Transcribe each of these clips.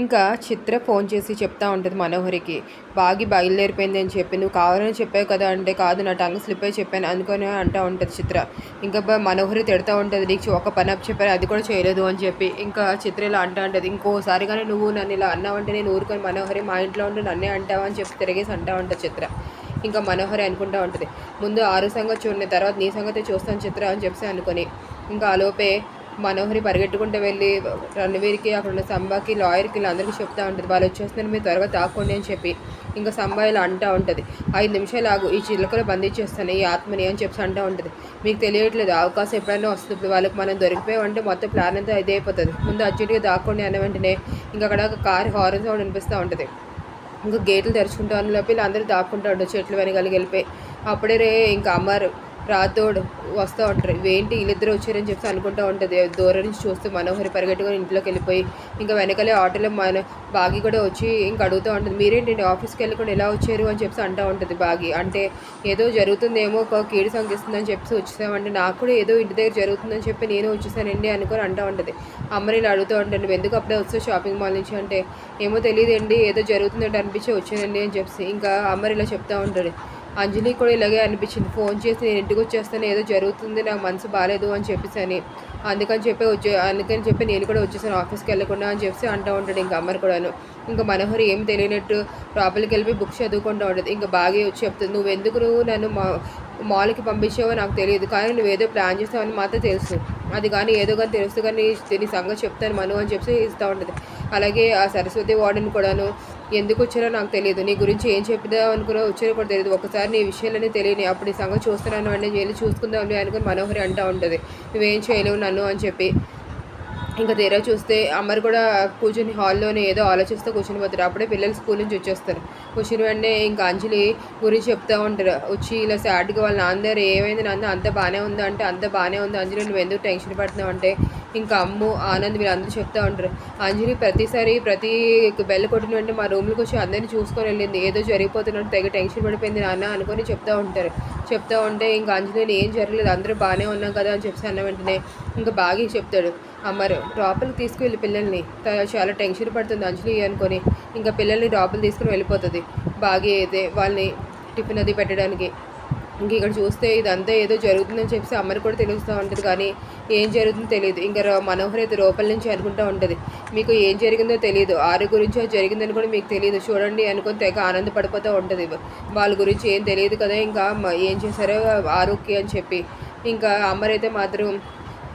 ఇంకా చిత్ర ఫోన్ చేసి చెప్తా ఉంటుంది మనోహరికి. బాగి బయలుదేరిపోయింది అని చెప్పి నువ్వు కావాలని చెప్పావు కదా అంటే కాదు నా టంగ్ స్లిప్ అయి చెప్పాను అనుకొని అంటూ ఉంటుంది చిత్ర. ఇంకా మనోహరి తిడతా ఉంటుంది నీకు ఒక పని అప్ చెప్పాను అది కూడా చేయలేదు అని చెప్పి. ఇంకా చిత్ర ఇలా అంటా ఉంటుంది ఇంకోసారి కానీ నువ్వు నన్ను ఇలా అన్నావంటే నేను ఊరుకొని మనోహరి మా ఇంట్లో ఉండి నన్నే అంటావా అని చెప్పి తిరిగేసి అంటా ఉంటుంది చిత్ర. ఇంకా మనోహరి అనుకుంటా ఉంటుంది ముందు ఆరు సంగతి చూడండి తర్వాత నీ సంగతి చూస్తాను చిత్ర అని చెప్పి అనుకొని. ఇంకా ఆలోపే మనోహరి పరిగెట్టుకుంటూ వెళ్ళి రణవీర్కి అక్కడ ఉన్న సంబాకి లాయర్కి వీళ్ళందరికీ చెప్తా ఉంటుంది. వాళ్ళు వచ్చేస్తున్నారు మీరు త్వరగా తాక్కోండి అని చెప్పి. ఇంకా సంబా ఇలా అంటూ ఉంటుంది. ఐదు నిమిషాలు ఆగు ఈ చిలుకలు బంధించేస్తాను ఈ ఆత్మని అని చెప్పి అంటూ ఉంటుంది. మీకు తెలియట్లేదు అవకాశం ఎప్పుడైనా వస్తుంది. వాళ్ళకి మనం దొరికిపోయామంటే మొత్తం ప్లాన్ అంతా ఇదే అయిపోతుంది. ముందు అర్జెంట్గా దాక్కోండి అన్న వెంటనే ఇంకా అక్కడ ఒక కార్ హారన్ సౌండ్ అనిపిస్తూ ఉంటుంది. ఇంకా గేట్లు తెరుచుకుంటా అని లోపల అందరూ దాక్కుంటూ ఉంటారు చెట్లు వెనకాలకి వెళ్ళిపోయి. అప్పుడే రే ఇంకా అమ్మారు. రాతోడు వస్తూ ఉంటారు. ఇవేంటి వీళ్ళిద్దరు వచ్చారని చెప్పి అనుకుంటూ ఉంటుంది. దూరం నుంచి చూస్తూ మనోహరి పరిగెట్టుకొని ఇంట్లోకి వెళ్ళిపోయి ఇంకా వెనకలే ఆటోలో మన బాగి కూడా వచ్చి ఇంకా అడుగుతూ ఉంటుంది. మీరేంటండి ఆఫీస్కి వెళ్ళకుండా ఎలా వచ్చారు? అని చెప్పి అంటూ ఉంటుంది బాగి. అంటే ఏదో జరుగుతుందేమో ఒక కీడు సంకిస్తుందని చెప్పి వచ్చేసామంటే నాకు కూడా ఏదో ఇంటి దగ్గర జరుగుతుందని చెప్పి నేను వచ్చేసానండి అనుకొని అంటూ ఉంటుంది. అమ్మని ఇలా అడుగుతూ ఉంటాను ఎందుకు అప్పుడే వస్తావు షాపింగ్ మాల్ నుంచి? అంటే ఏమో తెలియదండి ఏదో జరుగుతుందంటే అనిపించి వచ్చానండి అని చెప్పి ఇంకా అమ్మరి ఇలా చెప్తూ ఉంటాడు అంజలి కూడా ఇలాగే అనిపించింది. ఫోన్ చేసి నేను ఇంటికి వచ్చేస్తాను ఏదో జరుగుతుంది నాకు మనసు బాగాలేదు అని చెప్పేసి అని అందుకని చెప్పి వచ్చే అందుకని చెప్పి నేను కూడా వచ్చేసాను ఆఫీస్కి వెళ్ళకుండా అని చెప్పి అంటూ ఉంటాడు ఇంకా అమ్మని కూడాను. ఇంకా మనోహరి ఏం తెలియనట్టు లోపలికి వెళ్ళి బుక్స్ చదువుకుంటూ ఉంటుంది. ఇంకా బాగా వచ్చి చెప్తుంది. నువ్వు ఎందుకు నువ్వు నన్ను మా మాల్కి పంపించావో నాకు తెలియదు. కానీ నువ్వు ఏదో ప్లాన్ చేస్తావని మాత్రం తెలుసు. అది కానీ ఏదో కానీ తెలుసు కానీ నీ సంగతి చెప్తాను మను అని చెప్పి ఇస్తూ ఉంటుంది. అలాగే ఆ సరస్వతి వార్డెన్ కూడాను ఎందుకు వచ్చారో నాకు తెలియదు. నీ గురించి ఏం చెప్పిదా అనుకున్నా వచ్చారో కూడా తెలియదు. ఒకసారి నీ విషయాలన్నీ తెలియని అప్పుడు ఈ సంగతి చూస్తున్నాను అంటే వెళ్ళి చూసుకుందాం అనుకుని మనోహరి అంటూ ఉంటుంది. నువ్వేం చేయలేవు నన్ను అని చెప్పి. ఇంకా తీరా చూస్తే అమ్మరు కూడా కూర్చొని హాల్లోనే ఏదో ఆలోచిస్తూ కూర్చొని పోతారు అప్పుడే పిల్లలు స్కూల్ నుంచి వచ్చేస్తారు. కూర్చుని వెంటనే ఇంకా అంజలి గురించి చెప్తా ఉంటారు వచ్చి ఇలా సాడ్గా వాళ్ళ నాన్నగారు ఏమైంది? నాన్న అంత బాగానే ఉందా? అంటే అంత బాగానే ఉంది అంజలి నువ్వు ఎందుకు టెన్షన్ పడుతున్నావు? అంటే ఇంకా అమ్ము ఆనంద్ వీళ్ళందరూ చెప్తా ఉంటారు. అంజలి ప్రతిసారి ప్రతి బెల్ల కొట్టిన వెంటనే మా రూమ్లోకి వచ్చి అందరినీ చూసుకొని వెళ్ళింది. ఏదో జరిగిపోతున్నట్టు తెగ టెన్షన్ పడిపోయింది నాన్న అనుకొని చెప్తా ఉంటారు. చెప్తా ఉంటే ఇంకా అంజలిని ఏం జరగలేదు. అందరూ బాగానే ఉన్నాం కదా అని చెప్పి అన్న వెంటనే ఇంకా బాగా చెప్తాడు. అమ్మరు లోపలికి తీసుకువెళ్ళి పిల్లల్ని. చాలా టెన్షన్ పడుతుంది అంజలి అనుకొని ఇంకా పిల్లల్ని డ్రాపులు తీసుకుని వెళ్ళిపోతుంది. బాగా అయితే వాళ్ళని టిఫిన్ అది పెట్టడానికి. ఇంక ఇక్కడ చూస్తే ఇదంతా ఏదో జరుగుతుందని చెప్పి అమ్మని కూడా తెలుస్తూ ఉంటుంది కానీ ఏం జరుగుతుందో తెలియదు. ఇంకా మనోహర్ అయితే లోపల నుంచి అనుకుంటూ ఉంటుంది. మీకు ఏం జరిగిందో తెలియదు. ఆరు గురించి అది జరిగిందని కూడా మీకు తెలియదు. చూడండి అనుకుని తెగ ఆనందపడిపోతూ ఉంటుంది. వాళ్ళ గురించి ఏం తెలియదు కదా ఇంకా ఏం చేశారో ఆరోగ్య అని చెప్పి. ఇంకా అమ్మరైతే మాత్రం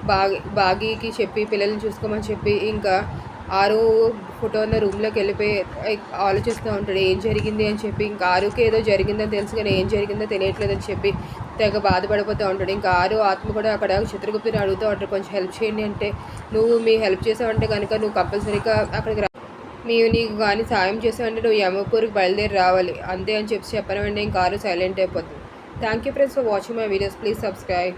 బాగి బాగీకి చెప్పి పిల్లల్ని చూసుకోమని చెప్పి ఇంకా ఆరు ఫోటో ఉన్న రూమ్లోకి వెళ్ళిపోయి ఆలోచిస్తూ ఉంటాడు ఏం జరిగింది? అని చెప్పి ఇంకా ఆరుకి ఏదో జరిగిందని తెలుసు కానీ ఏం జరిగిందో తెలియట్లేదని చెప్పి తెగ బాధపడిపోతూ ఉంటాడు. ఇంకా ఆరు ఆత్మ కూడా అక్కడ చిత్రగుప్తిని అడుగుతూ ఉంటాడు కొంచెం హెల్ప్ చేయండి అంటే నువ్వు మీ హెల్ప్ చేసావంటే కనుక నువ్వు కంపల్సరీగా అక్కడికి రా. నీవు నీకు కానీ సాయం చేసావంటే నువ్వు యమపూర్కి బయలుదేరి రావాలి. అంతే అని చెప్పి చెప్పిన ఇంకా ఆరు సైలెంట్ అయిపోతుంది. Thank you friends for watching my videos please subscribe